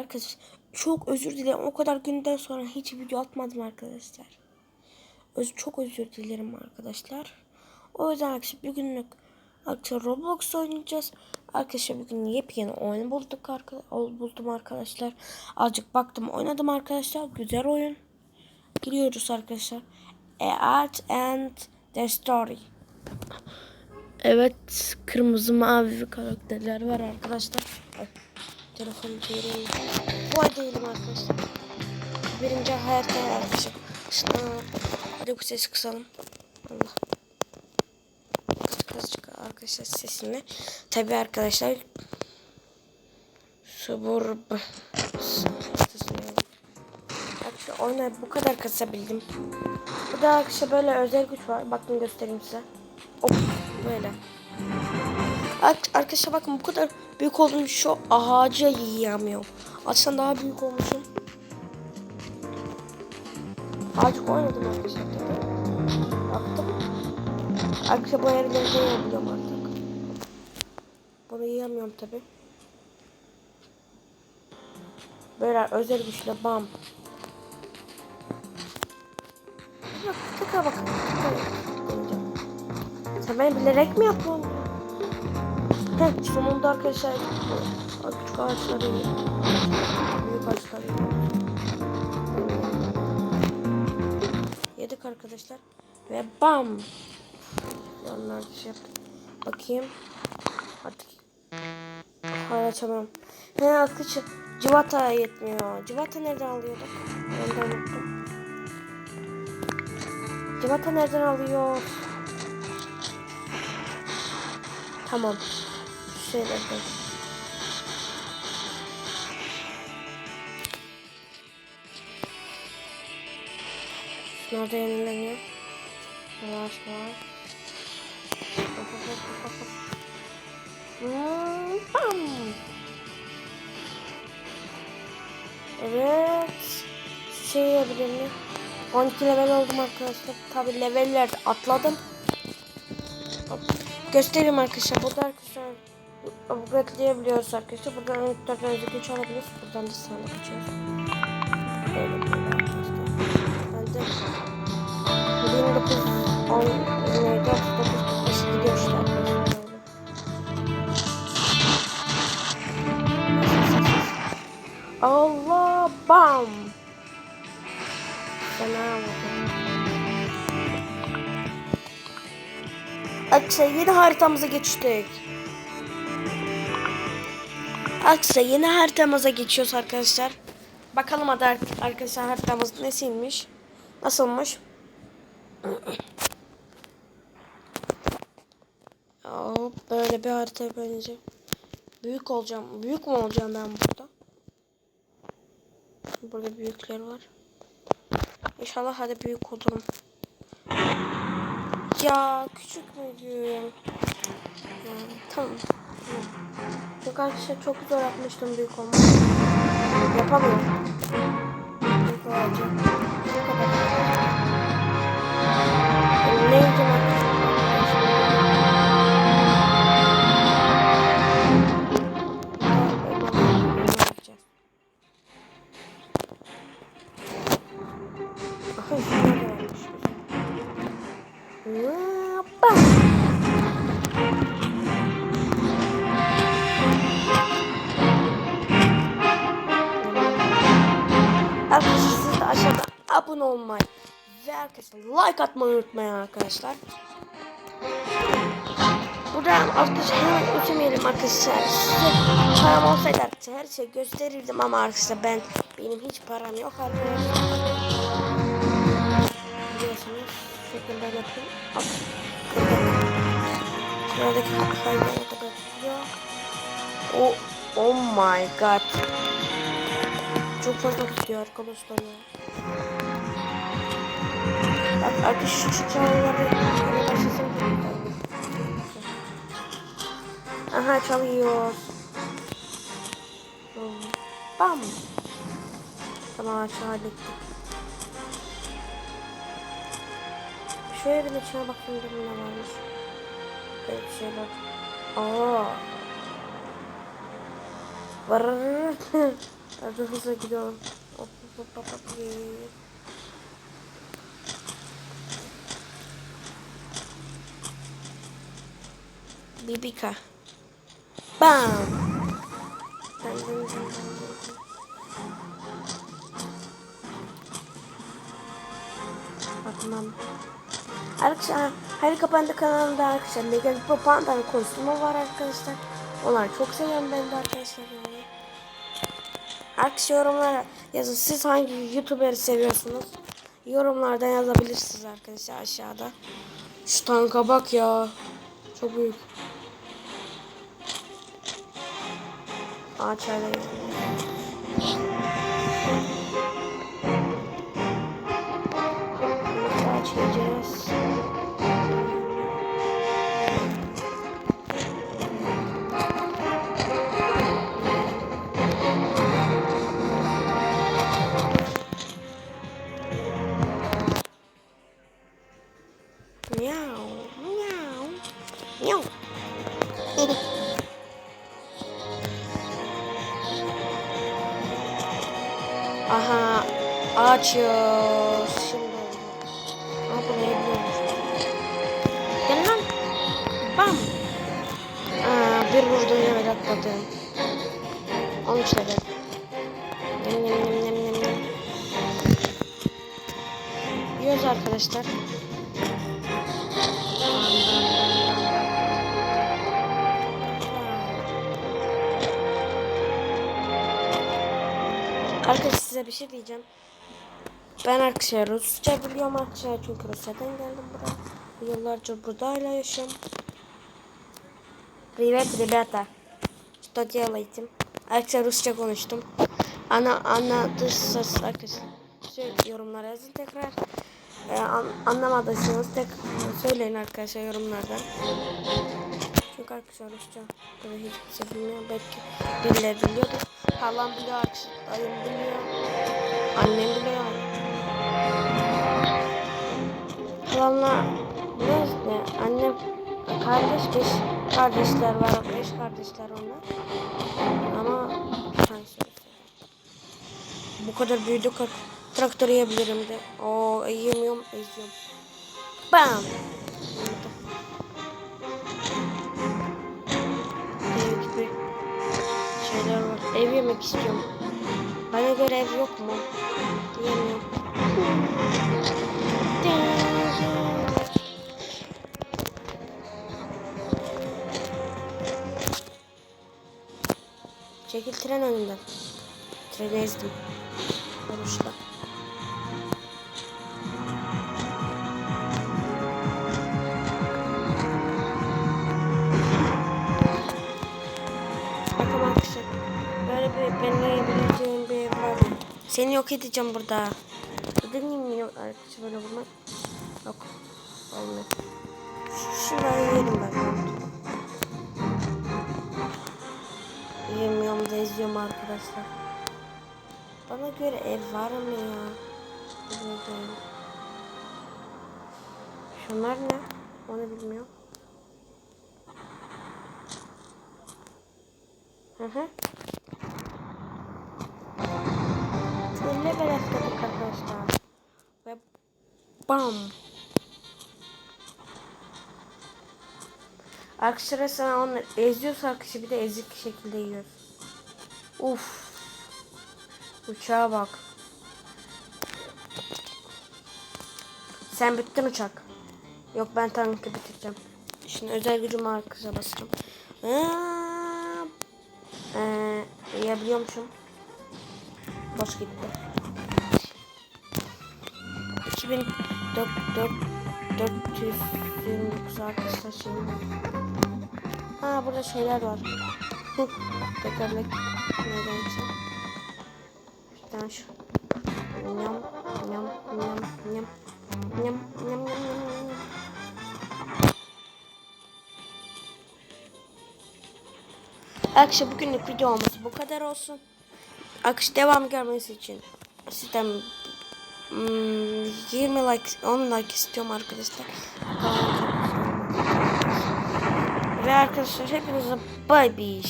Arkadaşlar çok özür dilerim. O kadar günden sonra hiç video atmadım arkadaşlar. Öz çok özür dilerim arkadaşlar. O yüzden arkadaşlar bir günlük arkadaşlar Roblox oynayacağız. Arkadaşlar bugün yepyeni oyun bulduk arkadaşlar. Buldum arkadaşlar. Azıcık baktım oynadım arkadaşlar. Güzel oyun. Giriyoruz arkadaşlar. A Art and the Story. Evet, kırmızı mavi karakterler var arkadaşlar. Ay, telefonu çevireyim. Bu ay değilim arkadaşlar. Birinci hayatta arkadaşlar. Şuna, hadi bu sesi kısalım. Allah. Kısık kısık arkadaşlar sesini. Tabi arkadaşlar. Suburb. Arkadaşlar oyunu bu kadar kısabildim. Bu da arkadaşlar böyle özel güç var. Bakın göstereyim size. Hop böyle. Ar- Arkadaşlar bakın bu kadar büyük oldum şu ağaca yiyemiyorum. Açsan daha büyük olmuşum. Ağacık oynadım arkadaşlar. Baktım. Arkadaşlar bu yerleri de yiyebiliyorum artık. Bunu yiyemiyorum tabi. Böyle özel güçle bam. Bak tıka bak. tıka deneyeceğim. Sen beni bilerek mi yapıyorsun? Heh, sonunda arkadaşlar küçük ağaçları yiyor. Büyük ağaçları yiyor. Yedik arkadaşlar. Ve bam. Yanlar şey yaptık. Bakayım. Artık. Hayır açamıyorum. He arkadaşlar. Civata yetmiyor. Civata nereden alıyorduk? De unuttum. Civata nereden alıyor? Tamam. Şöyle de. Nerede yenileniyor? Yavaş yavaş. Hop, hop, hop, hop, hop. Hmm, bam. Evet. Şey yapabilir miyim? 12 level oldum arkadaşlar. Tabi leveller atladım. Hop. Göstereyim arkadaşlar. Burada arkadaşlar upgrade'leyebiliyoruz arkadaşlar. Buradan 14 önce güç alabiliyoruz. Buradan da sana geçiyoruz. Böyle böyle arkadaşlar. Ben de 1910 27 39 45 gidiyor işte arkadaşlar. Allah bam. Fena vurdum. Aksa yeni haritamıza geçtik. Aksa yeni haritamıza geçiyoruz arkadaşlar. Bakalım hadi ar- arkadaşlar haritamız nesiymiş? Nasılmış? Hop böyle bir harita bence. Büyük olacağım. Büyük mü olacağım ben burada? Burada büyükler var. İnşallah hadi büyük olalım. Ya küçük müydüm? Ya, tamam. Arkadaşlar çok zor yapmıştım büyük olmak. Yapamıyorum. Büyük olacağım. Aşağıda abone olmayı ve arkadaşlar like atmayı unutmayın arkadaşlar. Buradan arkadaşlar hemen ötemeyelim arkadaşlar. Size param olsaydı arkadaşlar her şey gösterirdim ama arkadaşlar ben benim hiç param yok arkadaşlar. Biliyorsunuz şekilde yapayım. Hop. Şuradaki kadar tutuyor. Oh, oh my god. Çok fazla tutuyor arkadaşlar ya. Bak arkadaşlar şu hani başlasın Aha çalıyor. Bam. Tamam aşağı hallettik. Şu evin içine bakayım da ne varmış. Böyle bir şey var. Aa. Var. Hadi hızlı gidiyorum. Hop hop hop hop Bibika. Bam. Bakmam. Arkadaşlar Hayri Kapandı kanalında arkadaşlar Megan Popanda'nın kostümü var arkadaşlar. Onlar çok seviyorum ben de arkadaşlar yani. Arkadaşlar yorumlara yazın. Siz hangi YouTuber'ı seviyorsunuz? Yorumlardan yazabilirsiniz arkadaşlar aşağıda. Şu tanka bak ya. Çok büyük. ağaçlarla Aha, açıyoruz. Şimdi. Ama bu neye biliyormuş? Gel lan. Bam. Aa, bir vurdu yemedi atladı. Olmuş dedi. Nem nem nem arkadaşlar. size bir şey diyeceğim. Ben arkadaşlar Rusça biliyorum arkadaşlar çünkü Rusya'dan geldim buraya. Yıllarca burada hala yaşıyorum. Привет, ребята. Что делаете? Arkadaşlar Rusça konuştum. Ana anladıysanız arkadaşlar şey, yorumlara yazın tekrar. Ee, an, anlamadıysanız tek söyleyin arkadaşlar yorumlarda. Çünkü arkadaşlar böyle hiç kimse bilmiyor. Belki birileri biliyordur. Halam biliyor arkadaşlar. Dayım biliyor. Annem biliyor. Halamla biliyoruz ne? Annem kardeş beş kardeşler var. Beş kardeşler onlar. Ama. Bu kadar büyüdük traktör yiyebilirim de. Oo yiyemiyorum, eziyorum. Bam! Ev yemek istiyorum. Bana göre ev yok mu? Çekil tren önünden. Treni ezdim. Böyle bir ev var? Seni yok edeceğim burada. Dedim mi arkadaşlar böyle vurmak? Yok. Olmuyor. Şu- Şurayı yerim ben. Yemiyorum da izliyorum arkadaşlar. Bana göre ev var mı ya? Şunlar ne? Onu bilmiyorum. Hı hı. Bam. Arkadaşlar sana onları eziyorsa arkadaşlar bir de ezik şekilde yiyoruz. Uf. Uçağa bak. Sen bittin uçak. Yok ben tankı bitireceğim. Şimdi özel gücümü arkasına basacağım. Ee, yiyebiliyormuşum. Boş gitti. 4429 arkadaşlar şimdi. Ha burada şeyler var. Tekerlek nedense. Bir tane şu. Yam yam yam yam yam yam yam yam. Arkadaşlar bugünlük videomuz bu kadar olsun. Akış devam görmesi için sistem hmm, 20 like 10 like istiyorum arkadaşlar. Ve arkadaşlar hepinize bay bay.